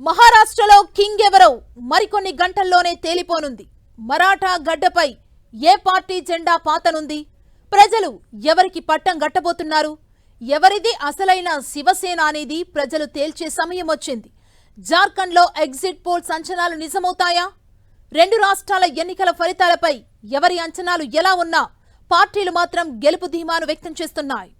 మహారాష్ట్రలో కింగ్ ఎవరో మరికొన్ని గంటల్లోనే తేలిపోనుంది. మరాఠా గడ్డపై ఏ పార్టీ జెండా పాతనుంది? ప్రజలు ఎవరికి పట్టం గట్టబోతున్నారు ఎవరిది అసలైన శివసేన అనేది ప్రజలు తేల్చే సమయం వచ్చింది. జార్ఖండ్లో ఎగ్జిట్ పోల్ అంచనాలు నిజమవుతాయా? రెండు రాష్ట్రాల ఎన్నికల ఫలితాలపై ఎవరి అంచనాలు ఎలా ఉన్నా పార్టీలు మాత్రం గెలుపు ధీమాను వ్యక్తం చేస్తున్నాయి.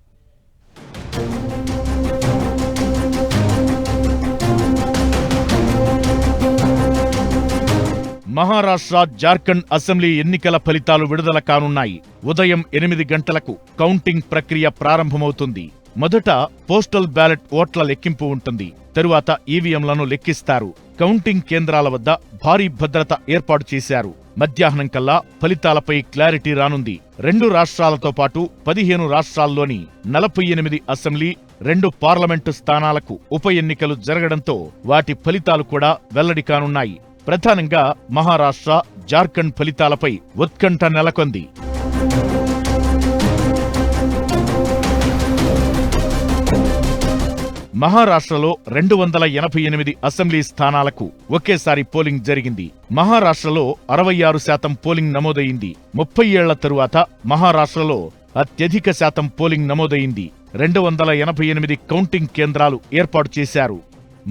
మహారాష్ట్ర జార్ఖండ్ అసెంబ్లీ ఎన్నికల ఫలితాలు విడుదల కానున్నాయి. ఉదయం ఎనిమిది గంటలకు కౌంటింగ్ ప్రక్రియ ప్రారంభమవుతుంది. మొదట పోస్టల్ బ్యాలెట్ ఓట్ల లెక్కింపు ఉంటుంది. తరువాత ఈవీఎంలను లెక్కిస్తారు. కౌంటింగ్ కేంద్రాల వద్ద భారీ భద్రత ఏర్పాటు చేశారు. మధ్యాహ్నం కల్లా ఫలితాలపై క్లారిటీ రానుంది. రెండు రాష్ట్రాలతో పాటు పదిహేను రాష్ట్రాల్లోని నలభై ఎనిమిది అసెంబ్లీ రెండు పార్లమెంటు స్థానాలకు ఉప ఎన్నికలు జరగడంతో వాటి ఫలితాలు కూడా వెల్లడి కానున్నాయి. ప్రధానంగా మహారాష్ట్ర జార్ఖండ్ ఫలితాలపై ఉత్కంఠ నెలకొంది. మహారాష్ట్రలో రెండు వందల ఎనభై ఎనిమిది అసెంబ్లీ స్థానాలకు ఒకేసారి పోలింగ్ జరిగింది. మహారాష్ట్రలో అరవై ఆరు శాతం పోలింగ్ నమోదయింది ముప్పై ఏళ్ళ తరువాత మహారాష్ట్రలో అత్యధిక శాతం పోలింగ్ నమోదయింది రెండు వందల ఎనభై ఎనిమిది కౌంటింగ్ కేంద్రాలు ఏర్పాటు చేశారు.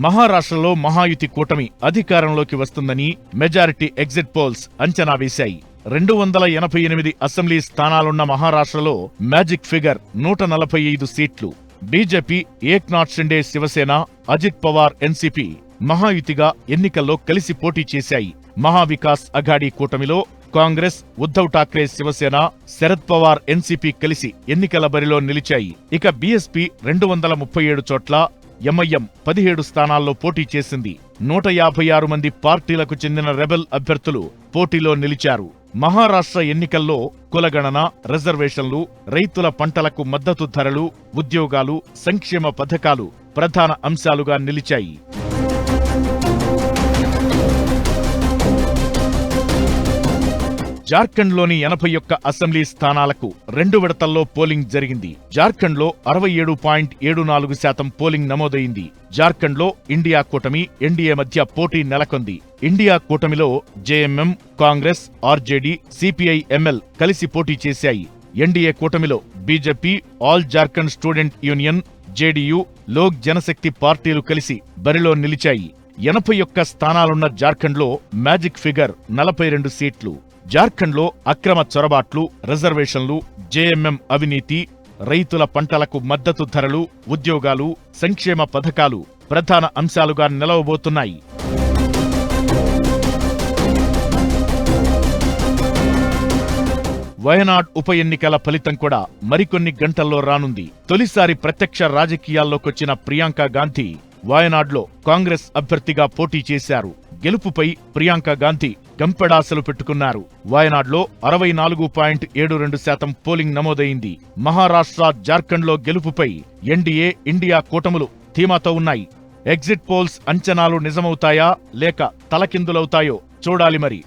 మహారాష్ట్రలో మహాయుతి కూటమి అధికారంలోకి వస్తుందని మెజారిటీ ఎగ్జిట్ పోల్స్ అంచనా వేశాయి. రెండు వందల ఎనభై ఎనిమిది అసెంబ్లీ స్థానాలున్న మహారాష్ట్రలో మ్యాజిక్ ఫిగర్ నూట నలభై ఐదు సీట్లు. బీజేపీ ఏక్నాథ్ షిండే శివసేన అజిత్ పవార్ ఎన్సీపీ మహాయుతిగా ఎన్నికల్లో కలిసి పోటీ చేశాయి. మహావికాస్ అఘాడీ కూటమిలో కాంగ్రెస్ ఉద్ధవ్ ఠాక్రే శివసేన శరద్ పవార్ ఎన్సీపీ కలిసి ఎన్నికల బరిలో నిలిచాయి. ఇక బీఎస్పీ రెండు వందల ముప్పై ఏడు చోట్ల ఎంఐఎం పదిహేడు స్థానాల్లో పోటీ చేసింది. నూట యాభై ఆరు మంది పార్టీలకు చెందిన రెబెల్ అభ్యర్థులు పోటీలో నిలిచారు. మహారాష్ట్ర ఎన్నికల్లో కులగణన రిజర్వేషన్లు రైతుల పంటలకు మద్దతు ధరలు ఉద్యోగాలు సంక్షేమ పథకాలు ప్రధాన అంశాలుగా నిలిచాయి. జార్ఖండ్లోని ఎనభై ఒక్క అసెంబ్లీ స్థానాలకు రెండు విడతల్లో పోలింగ్ జరిగింది. జార్ఖండ్లో అరవై ఏడు పాయింట్ ఏడు నాలుగు శాతం పోలింగ్ నమోదైంది. జార్ఖండ్లో ఇండియా కూటమి ఎన్డీఏ మధ్య పోటీ నెలకొంది. ఇండియా కూటమిలో JMM Congress RJD CPI ML కలిసి పోటీ చేశాయి. ఎన్డీఏ కూటమిలో BJP all Jharkhand student union JDU Lok Janshakti పార్టీలు కలిసి బరిలో నిలిచాయి. ఎనభై ఒక్క స్థానాలున్న జార్ఖండ్లో మ్యాజిక్ ఫిగర్ నలభై రెండు సీట్లు. జార్ఖండ్లో అక్రమ చొరబాట్లు రిజర్వేషన్లు జేఎంఎం అవినీతి రైతుల పంటలకు మద్దతు ధరలు ఉద్యోగాలు సంక్షేమ పథకాలు ప్రధాన అంశాలుగా నిలవబోతున్నాయి. వయనాడ్ ఉప ఎన్నికల ఫలితం కూడా మరికొన్ని గంటల్లో రానుంది. తొలిసారి ప్రత్యక్ష రాజకీయాల్లోకొచ్చిన ప్రియాంక గాంధీ వాయనాడ్లో కాంగ్రెస్ అభ్యర్థిగా పోటీ చేశారు. గెలుపుపై ప్రియాంక గాంధీ గంపెడాసలు పెట్టుకున్నారు. వాయనాడ్లో అరవై నాలుగు పాయింట్ ఏడు రెండు శాతం పోలింగ్ నమోదైంది. మహారాష్ట్ర జార్ఖండ్లో గెలుపుపై ఎన్డీఏ ఇండియా కూటములు ధీమాతో ఉన్నాయి. ఎగ్జిట్ పోల్స్ అంచనాలు నిజమవుతాయా లేక తలకిందులవుతాయో చూడాలి మరి.